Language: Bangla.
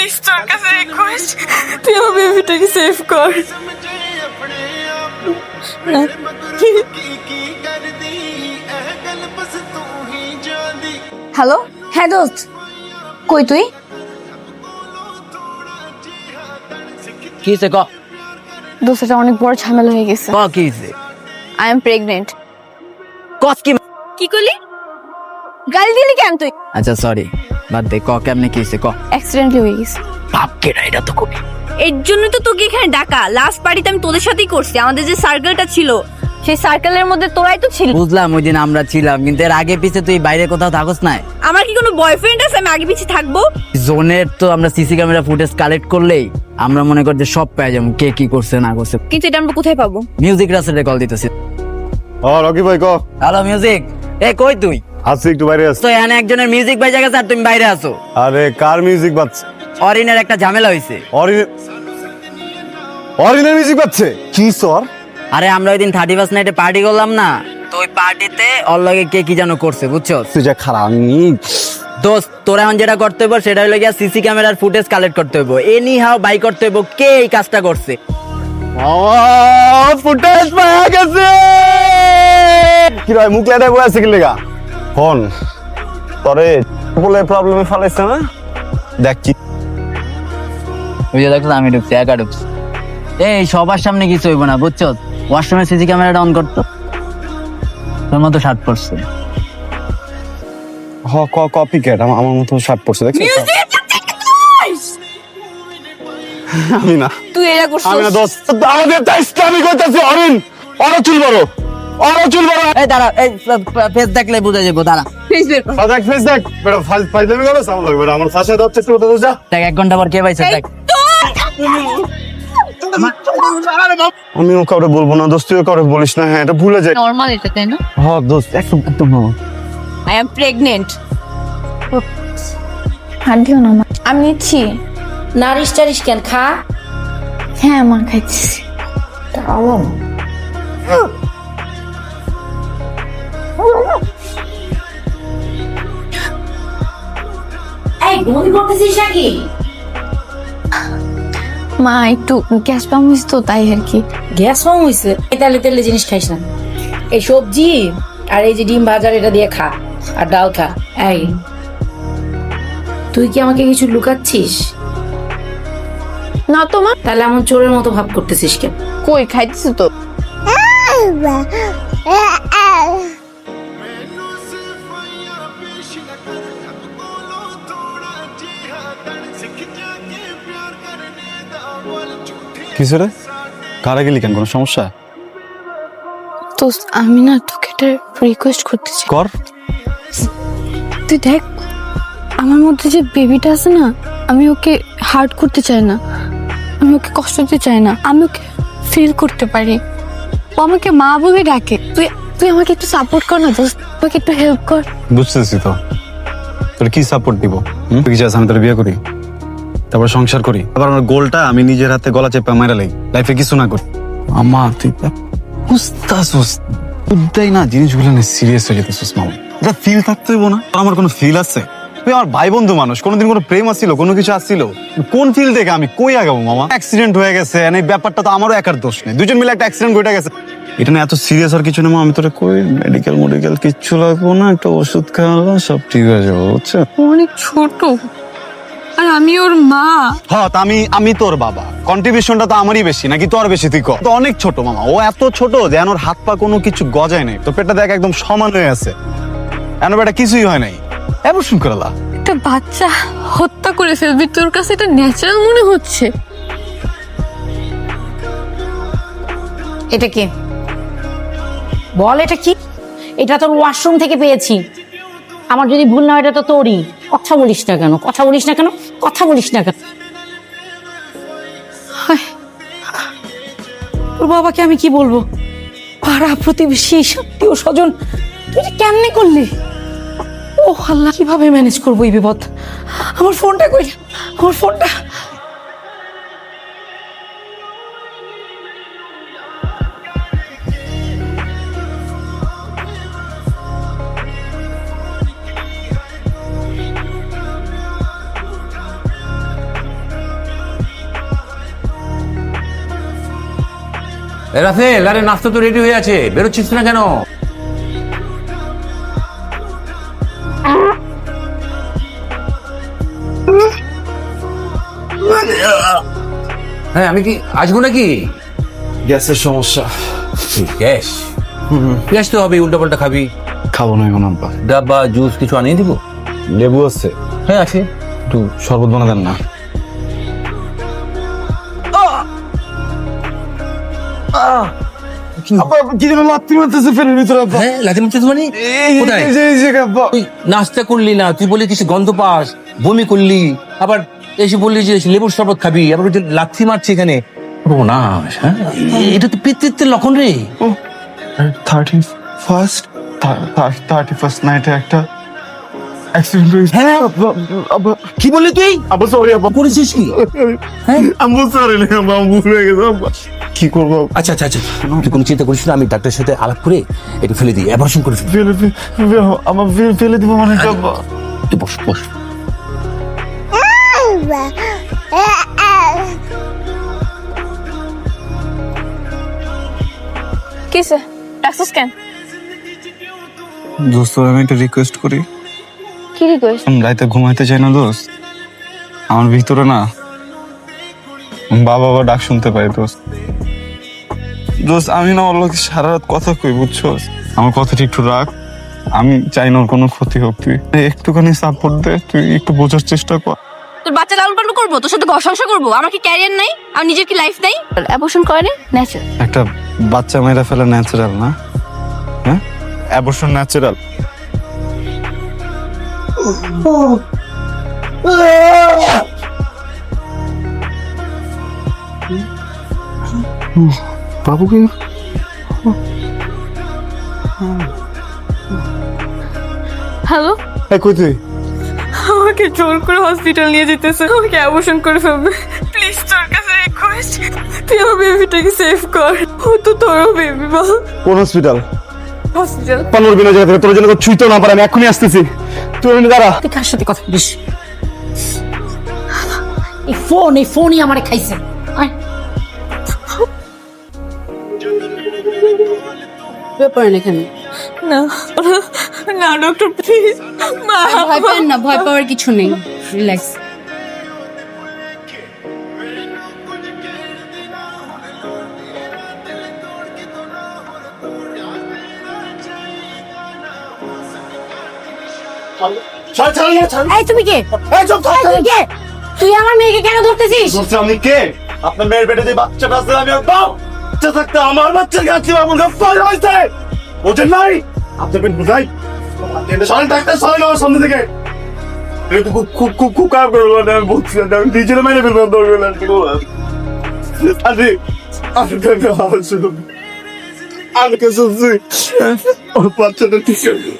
প্লিজ তোর কাছে রিকোয়েস্ট তুই আমার বেবিটাকে সেভ কর। হ্যালো? হ্যাঁ দোস্ত। কই তুই? কি হইছে ক? দোস্ত এটা অনেক বড় ঝামেলা হয়ে গেছে। ক কি হইছে? আই এম প্রেগনেন্ট কস কি কি করলি? গালি দিলি কেন তুই? আচ্ছা সরি বাদ দে ক কেমনে কি হইছে ক? অ্যাক্সিডেন্টলি হয়ে গেছে। বাপ কেডা এটা তো কবি এর জন্য তো তোকে এখানে ডাকা। লাস্ট পার্টিতে আমি তোদের সাথেই করছি। আমাদের যে সার্কেলটা ছিল সেই সার্কেলের মধ্যে তোরাই তো ছিল। বুঝলাম ওই দিন আমরা ছিলাম কিন্তু এর আগে পিছে তুই বাইরে কোথাও থাকস না আমার কি কোনো বয়ফ্রেন্ড আছে? আমি আগে পিছিয়ে থাকব? জোনের তো আমরা সিসি ক্যামেরা ফুটেজ কালেক্ট করলেই আমরা মনে করি যে সব পেয়ে যাব কে কি করছে না করছে। কিন্তু এটা আমরা কোথায় পাবো? মিউজিক রাসেলে কল দিতেছি। ও রকি ভাই ক? হ্যালো মিউজিক এ কই তুই? আছি একটু বাইরে আছি তো এখানে একজনের মিউজিক বাজে গেছে আর তুমি বাইরে আছো। আরে কার মিউজিক বাজছে? অরিনের একটা ঝামেলা হয়েছে অরিজিনাল অরিজিনাল মিউজিক বাজছে? কি সর আরে আমরা ওই দিন থার্টি ফার্স্ট নাইটে পার্টি করলাম না। তো ওই পার্টিতে ওর লগে কে কি যেন করছে বুঝছ? তুই যা খারাপ দোস্ত তোরা এখন যেটা করতে হইব সেটা হলো গিয়া সিসি ক্যামেরার ফুটেজ কালেক্ট করতে হইব। এনি হাও বাই করতে হইব কে এই কাজটা করছে। ফুটেজ পাওয়া গেছে! কি রে মুখ লাইটা বসে কি লেগা? ফোন তরে বলে প্রবলেমে ফেলাইছে না? ওই যে দেখছ আমি ঢুকছি একা ঢুকছি। এই সবার সামনে কিছু হইব না বুঝছ? ওয়াশরুমের সিসি ক্যামেরাটা অন করতো। তোর মতো শার্ট পরছে। হ ক কপি ক্যাট আমার আমার মতো শার্ট পরছে দেখছিস? আমি না। তুই এটা করছিস? আমি না দোস্ত আমাদের তা ইসলামিক হইতাছে অরিন অর চুল বড় অর চুল বড়। এই দাঁড়া এই ফেস দেখলে বুঝা যাব দাঁড়া। ফেস দেখ। ফেস দেখ বেটা ফাইল ফাইল দেবে গেল সামনে লাগবে আমার ফাঁসে তো যা। দেখ এক ঘণ্টা পর কে পাইছে দেখ। আমিও কাউরে বলব না দোস্ত তুইও কাউরে বলিস না। হ্যাঁ এটা ভুলে যাই। নর্মাল এটা তাই না? হ দোস্ত একদম একদম। আই এম প্রেগনেন্ট হাত না মা। আমি নিচ্ছি। নারিশ টারিশ কেন খা। হ্যাঁ মা খাইছি বমি করতেছিস নাকি? মা একটু গ্যাস পাম হয়েছে তো তাই আর কি। গ্যাস কম হয়েছে তেলে তেলে জিনিস খাইস না। এই সবজি আর এই যে ডিম ভাজার এটা দিয়ে খা। আর ডাল খা। এই তুই কি আমাকে কিছু লুকাচ্ছিস? না তো মা। তাহলে এমন চোরের মতো ভাব করতেছিস কেন? কই খাইতেছি তো। কিছু রে কারা গেলি কেন? কোনো সমস্যা? তো আমি না তোকে একটা রিকোয়েস্ট করতে চাই কর। তুই দেখ আমার মধ্যে যে বেবিটা আছে না আমি ওকে হার্ট করতে চাই না। আমি ওকে কষ্ট দিতে চাই না। আমি ওকে ফিল করতে পারি। ও আমাকে মা বলে ডাকে। তুই তুই আমাকে একটু সাপোর্ট কর না দোস্ত। আমাকে একটু হেল্প কর। বুঝতেছি তো। তোর কি সাপোর্ট দিব? তুই কি চাস আমি তোর বিয়ে করি? তারপর সংসার করি। আবার আমার গোলটা আমি নিজের হাতে গলা চেপে মাইরা লাগি লাইফে কিছু না করি। আমা তুই বুঝতেই না জিনিসগুলো না সিরিয়াস হয়ে যেতেছিস মামা। এটা ফিল থাকতে হইব না। আমার কোনো ফিল আছে? তুই আমার ভাই বন্ধু মানুষ। কোনোদিন কোনো প্রেম আসছিল কোনো কিছু আসছিল কোন ফিল থেকে আমি কই আগাবো মামা? অ্যাক্সিডেন্ট হয়ে গেছে এই ব্যাপারটা তো আমারও একার দোষ নেই। দুজন মিলে একটা অ্যাক্সিডেন্ট ঘটে গেছে। এটা না এত সিরিয়াস আর কিছু না আমি তোরে কই? মেডিকেল মেডিকেল কিচ্ছু লাগবো না। একটা ওষুধ খাওয়া সব ঠিক হয়ে যাবে বুঝছ? অনেক ছোট। আর আমি ওর মা। হ্যাঁ তা আমি আমি তোর বাবা। কন্ট্রিবিউশনটা তো আমারই বেশি নাকি তোর বেশি তুই কর? তো অনেক ছোট মামা ও এত ছোট যে এখন ওর হাত পা কোনো কিছু গজায় নাই। তো পেটটা দেখ একদম সমান হয়ে আছে। এখন বেটা কিছুই হয় নাই। এবার শুন করালা একটা বাচ্চা হত্যা করে ফেলবি তোর কাছে এটা ন্যাচারাল মনে হচ্ছে। এটা কি? বল এটা কি? এটা তোর ওয়াশরুম থেকে পেয়েছি। আমার যদি ভুল না হয়, এটা তো তোরই। কথা বলিস না কেন? কথা বলিস না কেন? কথা বলিস না কেন? ওর বাবাকে আমি কি বলব? পাড়া প্রতিবেশী সত্যিও স্বজন, তুই কেমনে করলি? ও আল্লাহ, কীভাবে ম্যানেজ করব এই বিপদ? আমার ফোনটা কই? আমার ফোনটা এ রাফেল আরে নাস্তা তো রেডি হয়ে আছে। বেরোচ্ছিস না কেন? হ্যাঁ আমি কি আসব নাকি? গ্যাসের সমস্যা। গ্যাস? গ্যাস তো হবে উল্টা পাল্টা খাবি। খাব না এখন আব্বা। ডাব্বা জুস কিছু আনিয়ে দিব? লেবু আছে। হ্যাঁ আছে। একটু শরবত বানা দেন না? নাস্তা করলি না তুই বলি কিছু গন্ধ পাস বমি করলি আবার এসে বললি যে লেবুর শরবত খাবি আবার লাথি মারছি এখানে। ও হ্যাঁ? এটা তো পিতৃত্বের লক্ষণ রে। থার্টি ফার্স্ট থার্টি ফার্স্ট নাইটে একটা অ্যাক্সিডেন্ট হয়েছে। হ্যাঁ কি বললি তুই? আব্বা সরি আব্বা। করেছিস কি? আম্বু সরি না হয়ে গেছে কি করব? আচ্ছা আচ্ছা আচ্ছা। তুই কোনো চিন্তা করিস না আমি ডাক্তারের সাথে আলাপ করে এটা ফেলে দিই। অ্যাবর্শন করে ফেলি ফে- আমার ফেলে দিব মানে তুই বস বস। কিসে ডাকছিস কেন? দোস্ত আমি একটা রিকোয়েস্ট করি। কি রিকোয়েস্ট আমি রাতে ঘুমাইতে চাই না দোস্ত। আমার ভিতরে না বাবা বাবা ডাক শুনতে পাই দোস্ত। দোস্ত আমি না ওর লোক সারা রাত কথা কই বুঝছ? আমার কথাটা একটু রাখ। আমি চাই না ওর কোনো ক্ষতি হোক তুই। একটুখানি সাপোর্ট দে তুই একটু বোঝার চেষ্টা কর। তোর বাচ্চা লালন পালন করব? তোর সাথে ঘর সংসার করব? আমার কি ক্যারিয়ার নাই? আমার নিজের কি লাইফ নাই? অ্যাবর্শন করে ন্যাচারাল একটা বাচ্চা মেয়েরা ফেলা ন্যাচারাল না? হ্যাঁ? অ্যাবর্শন ন্যাচারাল বাবুকে? হ্যালো? এই কই তুই? আমাকে জোর করে হসপিটাল নিয়ে যেতেছে। আমাকে অ্যাবর্শন করে ফেলবে। প্লিজ তোর কাছে রিকোয়েস্ট তুই আমার বেবিটাকে সেভ কর। ও তো তোরও বেবি বল কোন হসপিটাল হসপিটাল পানোর বিনা জায়গা থেকে তোর জন্য ছুঁইতেও না পারে আমি এখনই আসতেছি। তুই এখানে দাঁড়া। তুই কার সাথে কথা বলিস? এই ফোন এই ফোনই আমারে খাইছে। আয়। ব্যাপার এখানে। না না ডক্টর প্লিজ মা। ভয় পান না ভয় পাওয়ার কিছু নেই। রিল্যাক্স এই তুমি কে? এই তুমি কে? তুই আমার মেয়েকে কেন ধরতেছিস? আমি কে? আপনার মেয়ের পেটে যে বাচ্চাটা আছে আমি ওর বাপ! বাচ্চা থাকতে আমার বাচ্চা গেছে আমার গাফার হয়েছে? ওজন নাই? আপনার পেট বুঝাই। সাল ডাক্তার সরেন আমার সামনে থেকে। খুব খুব খুব খুব খারাপ করে না আমি না, আমি নিজের মেরে ফেলব দৌড়বে না আরে আমি আমি কে শুনছি ওর বাচ্চাটা ঠিক আছে